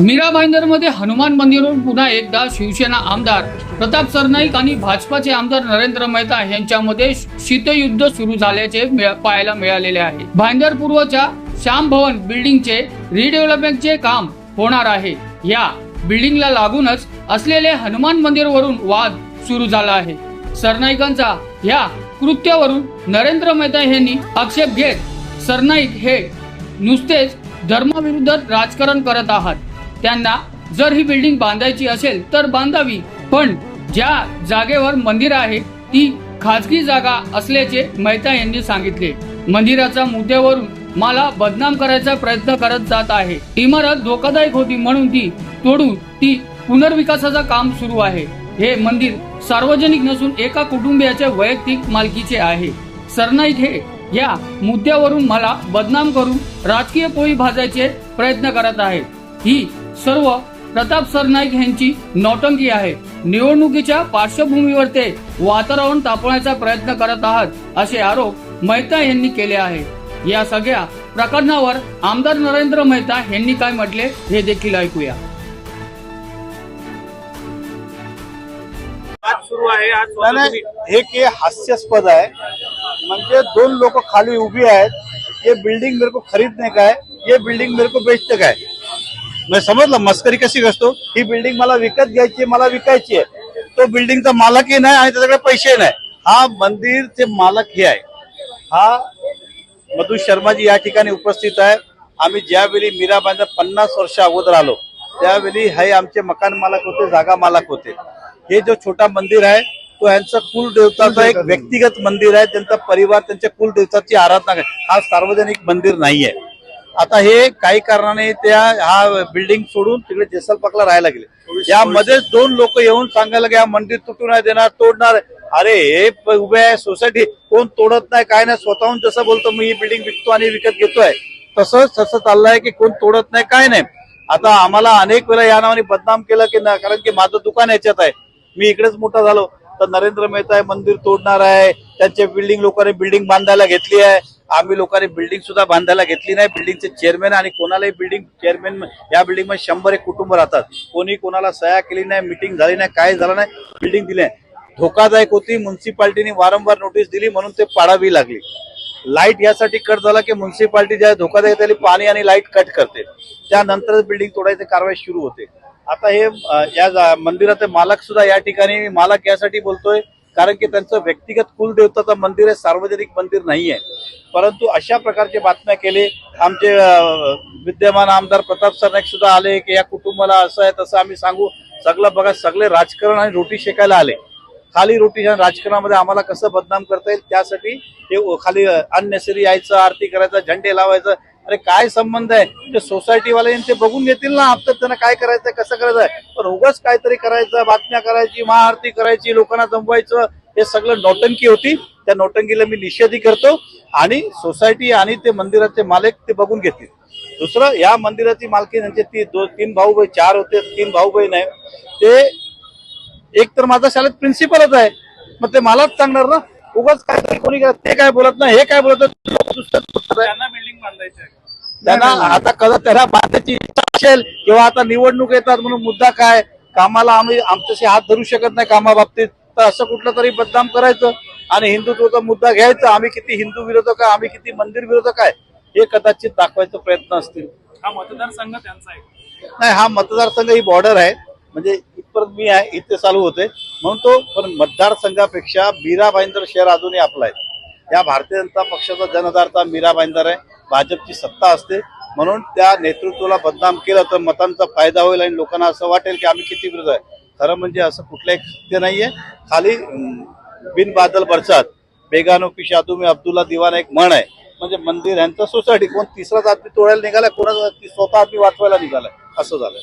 मीरा भाईंदरमध्ये हनुमान मंदिरावरून पुन्हा एकदा शिवसेना आमदार प्रताप सरनाईक आणि भाजपाचे आमदार नरेंद्र मेहता यांच्यामध्ये शीतयुद्ध सुरू झाल्याचे मिळ- पाहायला मिळालेले आहे. भाईंदर पूर्वच्या श्याम भवन बिल्डिंगचे रिडेव्हलपमेंटचे काम होणार आहे. या बिल्डिंगला लागूनच असलेले हनुमान मंदिरवरून वाद सुरू झाला आहे. सरनाईकांचा या कृत्यावरून नरेंद्र मेहता यांनी आक्षेप घेत सरनाईक हे नुसतेच धर्माविरुद्ध राजकारण करत आहात. त्यांना जर ही बिल्डिंग बांधायची असेल तर बांधावी. पण ज्या जागेवर मंदिर आहे ती खाजगी जागा असल्याचे मेहता यांनी सांगितले. मंदिराच्या मुद्द्यावरून मला बदनाम करायचा प्रयत्न करत जात आहे. इमारत धोकादायक होती म्हणून ती तोडून ती पुनर्विकासाचं काम सुरू आहे. हे मंदिर सार्वजनिक नसून एका कुटुंबियाच्या वैयक्तिक मालकीचे आहे. सरनाईक हे या मुद्द्यावरून मला बदनाम करून राजकीय पोळी भाजायचे प्रयत्न करत आहेत. ही सर्व प्रताप सरनाईक यांची नौटंकी आहे. निवडणुकीच्या पार्श्वभूमीवर ते वातावरण तापवण्याचा प्रयत्न करत आहात असे आरोप मेहता यांनी केले आहे या सगळ्या प्रकरणावर आमदार नरेंद्र मेहता यांनी काय म्हटले हे देखील ऐकूया. आज सुरू आहे आज नाही, नाही हे के हास्यास्पद आहे. म्हणजे दोन लोक खाली उभी आहेत. ये बिल्डिंग मेरे को खरीदने का है ये बिल्डिंग मेरे को बेचते का है म्हणजे समजलं मस्करी कशी असतो ही बिल्डिंग मला विकत घ्यायची आहे, मला विकायची आहे. तो बिल्डिंगचा मालकही नाही आणि त्याच्याकडे पैसे नाही. हा मंदिरचे मालक हे आहे. हा मधु शर्माजी या ठिकाणी उपस्थित आहे. आम्ही ज्यावेळी मीराबाईंना पन्नास वर्ष अगोदर आलो त्यावेळी हे आमचे मकान मालक होते जागा मालक होते. हे जो छोटा मंदिर आहे तो यांचं कुलदेवताचं एक व्यक्तिगत मंदिर आहे. त्यांचा परिवार त्यांच्या कुलदेवताची आराधना हा सार्वजनिक मंदिर नाहीये. आता हे काही कारणाने त्या हा बिल्डिंग सोडून तिकडे जेसलपाकला राहायला गेले. यामध्ये दोन लोक येऊन सांगायला की हा मंदिर तुटू नाही देणार तोडणार. अरे हे उभे आहे सोसायटी कोण तोडत नाही काय नाही स्वतःहून जसं बोलतो मी ही बिल्डिंग विकतो आणि विकत घेतोय. तसंच तसं चाललंय की कोण तोडत नाही काय नाही. आता आम्हाला अनेक वेळा या नावाने बदनाम केलं की ना कारण की माझं दुकान याच्यात आहे. मी इकडेच मोठा झालो. तर नरेंद्र मेहता आहे मंदिर तोडणार आहे. त्यांचे बिल्डिंग लोकांनी बिल्डिंग बांधायला घेतली आहे. आम्ही लोकांनी बिल्डिंग सुद्धा बांधायला घेतली नाही. बिल्डिंगचे चेअरमॅन आणि कोणालाही बिल्डिंग चेअरमॅन या बिल्डिंगमध्ये शंभर एक कुटुंब राहतात. कोणी कोणाला सह्या केली नाही मिटिंग झाली नाही काय झालं नाही बिल्डिंग दिली नाही. धोकादायक होती. म्युन्सिपाल्टीने वारंवार नोटीस दिली म्हणून ते पाडावी लागली. लाइट यासाठी कट झाला की म्युन्सिपाल्टी ज्या धोकादायक त्याला पाणी आणि लाइट कट करते. त्यानंतरच बिल्डिंग तोडायची कारवाई सुरू होते. आता हे या मंदिराचे मालक सुद्धा या ठिकाणी मालक यासाठी बोलतोय कारण की त्यांचं व्यक्तिगत कुलदेवताचं मंदिर आहे सार्वजनिक मंदिर नाही आहे. परंतु अशा प्रकारचे बातम्या केले. आमचे विद्यमान आमदार प्रताप सरनाईक सुद्धा आले की या कुटुंबाला असं आहे तसं आम्ही सांगू. सगळं बघा सगळे राजकारण आणि रोटी शेकायला आले. खाली रोटी राजकारणामध्ये आम्हाला कसं बदनाम करता येईल त्यासाठी हे खाली अननेसरी यायचं आरती करायचं झंडे लावायचं अरे काय संबंध आहे? ते सोसायटीवाले ते बघून घेतील ना. आपलं त्यांना काय करायचं कसं करायचं पण उगाच काहीतरी करायचं बातम्या करायची महाआरती करायची लोकांना जमवायचं हे सगळं नौटंकी होती. त्या नौटंकीला मी निषेधही करतो आणि सोसायटी आणि ते मंदिराचे मालक ते बघून घेतील. दुसरं या मंदिराची मालकी त्यांचे ती तीन भाऊ बहीण चार होते तीन भाऊ बहीण आहे. ते एक तर माझा शाळेत प्रिन्सिपलच आहे. मग ते मलाच सांगणार ना? उगाच काय कोणी काय- ते काय बोलत नाही हे काय बोलत. त्यांना बिल्डिंग बांधायची आहे त्यांना आता कदाचित त्यांना बांधायची इच्छा असेल किंवा आता निवडणूक येतात म्हणून मुद्दा काय? कामाला आम्ही आमच्याशी हात धरू शकत नाही कामाबाबतीत. तर असं कुठलं तरी बदनाम करायचं आणि हिंदुत्वाचा मुद्दा घ्यायचा आम्ही किती हिंदू विरोधक आहे आम्ही किती मंदिर विरोधक आहे हे कदाचित दाखवायचा प्रयत्न असतील. हा मतदारसंघ त्यांचा आहे. नाही हा मतदारसंघ ही बॉर्डर आहे. म्हणजे इथपर्यंत मी आहे इथे चालू होते. म्हणून तो पण मतदारसंघापेक्षा मीरा भाईंदर शहर अजूनही आपला आहे. या भारतीय जनता पक्षाचा जनधारता मीरा भाईंदर आहे. भाजपची सत्ता असते. म्हणून त्या नेतृत्वाला बदनाम केलं तर मतांचा फायदा होईल आणि लोकांना असं वाटेल की आम्ही किती विरोध आहे. खरं म्हणजे असं कुठलंही सत्य नाहीये. खाली बिन बादल बरसात. बेगानो की शादू अब्दुल्ला दिवाना एक म्हण आहे. म्हणजे मंदिर यांचं सोसायटी. कोण तिसराच आदमी तोडायला निघालाय कोणाचा स्वतः आदमी वाचवायला निघालाय. असं झालं